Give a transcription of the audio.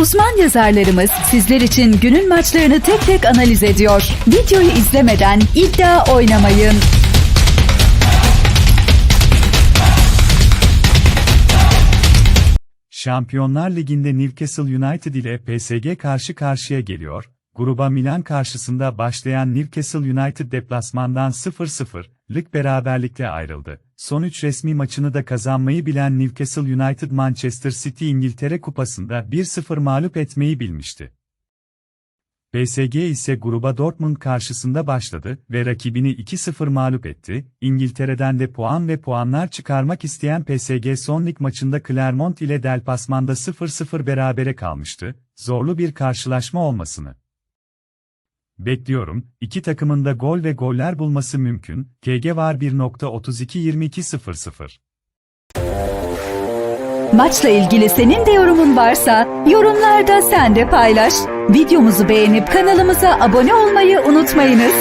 Uzman yazarlarımız sizler için günün maçlarını tek tek analiz ediyor. Videoyu izlemeden iddia oynamayın. Şampiyonlar Ligi'nde Newcastle United ile PSG karşı karşıya geliyor. Gruba Milan karşısında başlayan Newcastle United deplasmandan 0-0'lık beraberlikle ayrıldı. Son 3 resmi maçını da kazanmayı bilen Newcastle United Manchester City İngiltere Kupası'nda 1-0 mağlup etmeyi bilmişti. PSG ise gruba Dortmund karşısında başladı ve rakibini 2-0 mağlup etti. İngiltere'den de puan ve puanlar çıkarmak isteyen PSG son lig maçında Clermont ile Delpasman'da 0-0 berabere kalmıştı. Zorlu bir karşılaşma olmasını bekliyorum. İki takımın da gol ve goller bulması mümkün. KG var 1.32-22-00. Maçla ilgili senin de yorumun varsa yorumlarda sen de paylaş. Videomuzu beğenip kanalımıza abone olmayı unutmayınız.